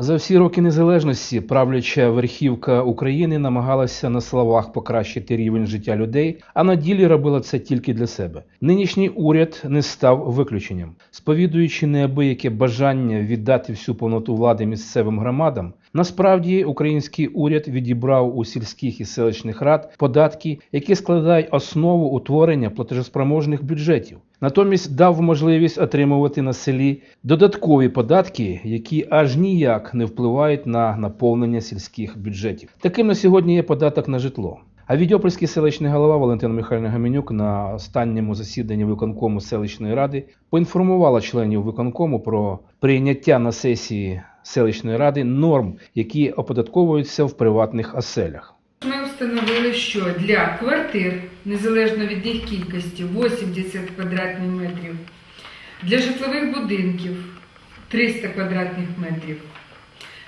За всі роки незалежності правляча верхівка України намагалася на словах покращити рівень життя людей, а на ділі робила це тільки для себе. Нинішній уряд не став виключенням, сповідуючи неабияке бажання віддати всю повноту влади місцевим громадам. Насправді український уряд відібрав у сільських і селищних рад податки, які складають основу утворення платежеспроможних бюджетів. Натомість дав можливість отримувати на селі додаткові податки, які аж ніяк не впливають на наповнення сільських бюджетів. Таким на сьогодні є податок на житло. А Відьопольський селищний голова Валентина Михайлівна Гамінюк на останньому засіданні виконкому селищної ради поінформувала членів виконкому про прийняття на сесії селищної ради норм, які оподатковуються в приватних оселях. Встановили, що для квартир, незалежно від їх кількості, 80 квадратних метрів, для житлових будинків 300 квадратних метрів,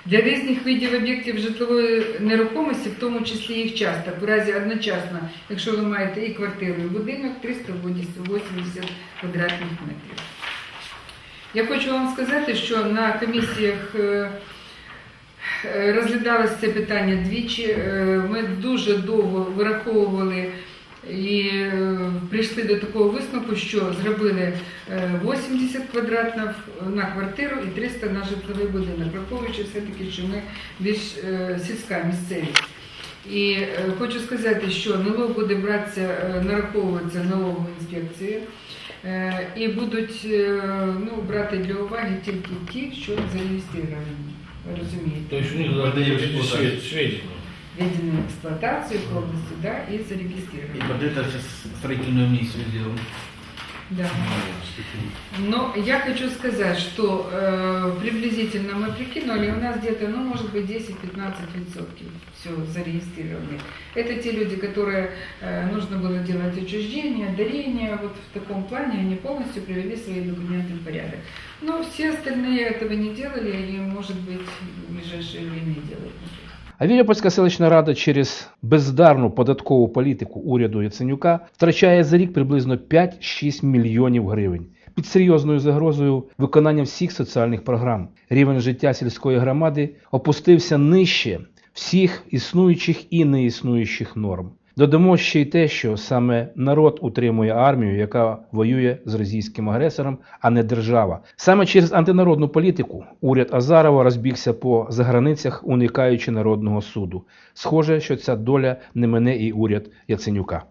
для різних видів об'єктів житлової нерухомості, в тому числі їх часток, в разі одночасно, якщо ви маєте і квартиру, і будинок, 380 квадратних метрів. Я хочу вам сказати, що на комісіях е, Е, це питання двічі. Е, Ми дуже довго вираховували і е, прийшли до такого висновку, що зробили е, 80 квадратів на квартиру і 300 на житловий будинок, враховуючи все-таки, що ми більш сільська місцевість. І хочу сказати, що налог буде братися, нараховуватися налоговою інспекцією. І будуть ну, брати для уваги тільки ті, що зареєстровані. Ви розумієте? То есть у них должны быть Сведения. сведения. введены в эксплуатацию полностью, да, и И зарегистрированы. под это сейчас строительную вместе сделаем. Да. Но я хочу сказать, что э, приблизительно мы прикинули, у нас где-то, ну, может быть, 10-15% все зарегистрированы. Это те люди, которые э, нужно было делать учреждения, дарения, вот в таком плане они полностью привели свои документы в порядок. Но все остальные этого не делали и, может быть, в ближайшее время будут. А Відьопольська селищна рада через бездарну податкову політику уряду Яценюка втрачає за рік приблизно 5-6 мільйонів гривень. Під серйозною загрозою виконання всіх соціальних програм рівень життя сільської громади опустився нижче всіх існуючих і неіснуючих норм. Додамо ще й те, що саме народ утримує армію, яка воює з російським агресором, а не держава. Саме через антинародну політику уряд Азарова розбігся по заграницях, уникаючи народного суду. Схоже, що ця доля не мене і уряд Яценюка.